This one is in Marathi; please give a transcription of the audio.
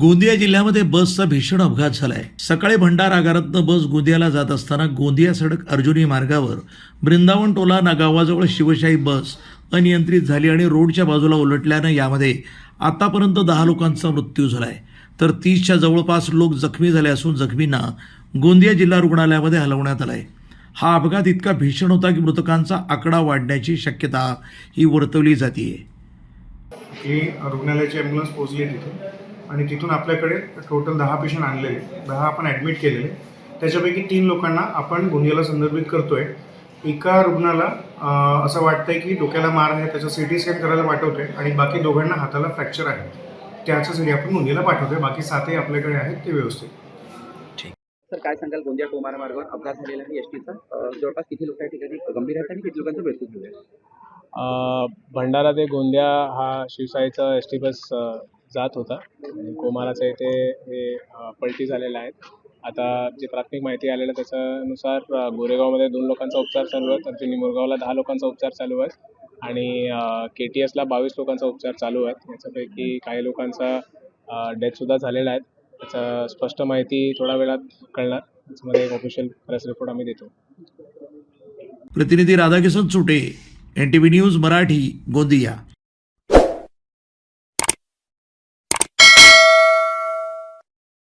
गोंदिया जिल्ह्यामध्ये बसचा भीषण अपघात झालाय. सकाळी भंडार आगारातनं बस गोंदियाला जात असताना गोंदिया सडक अर्जुनी मार्गावर बृंदावन टोला ना गावाजवळ शिवशाही बस अनियंत्रित झाली आणि रोडच्या बाजूला उलटल्यानं यामध्ये आतापर्यंत दहा लोकांचा मृत्यू झालाय. तर तीसच्या जवळपास लोक जखमी झाले असून जखमींना गोंदिया जिल्हा रुग्णालयामध्ये हलवण्यात आलाय. हा अपघात इतका भीषण होता की मृतकांचा आकडा वाढण्याची शक्यता ही वर्तवली जाते ही रुग्णालयाची ॲम्ब्युलन्स पोहोचली तिथे. आणि तिथून आपल्याकडे टोटल दहा पेशंट आणलेले दहा आपण ॲडमिट केलेले त्याच्यापैकी तीन लोकांना आपण गोंदियाला संदर्भित करतोय. एका रुग्णाला असं वाटतंय की डोक्याला मार आहे त्याचा सी टी स्कॅन करायला पाठवतोय आणि बाकी दोघांना हाताला फ्रॅक्चर आहे. त्याच्यासाठी आपण गोंदियाला पाठवतोय. बाकी सातही आपल्याकडे आहेत ते व्यवस्थित. सर काय सांगाल? गोंदिया टोमारा मार्गावर अपघात झालेला आहे एस टीचा जवळपास किती लोक या ठिकाणी गंभीर आहेत आणि किती लोकांचा मृत्यू झाला भंडारा ते गोंदिया हा शिवसाईचा एस टी बस जात होता. कोमाराचं इथे हे पलटी झालेल्या आहेत आता जे प्राथमिक माहिती आलेलं त्याच्यानुसार गोरेगावमध्ये दोन लोकांचा उपचार चालू आहे तर चिनी मुरगावला दहा लोकांचा उपचार चालू आहे. आणि के टी एसला बावीस लोकांचा उपचार चालू आहे. याच्यापैकी काही लोकांचा डेथसुद्धा झालेला आहे. त्याचा स्पष्ट माहिती थोड्या वेळात कळणार. त्याच्यामध्ये एक ऑफिशियल प्रेस रिपोर्ट आम्ही देतो. प्रतिनिधी Radhakishan Chute N T V news Marathi Gondia.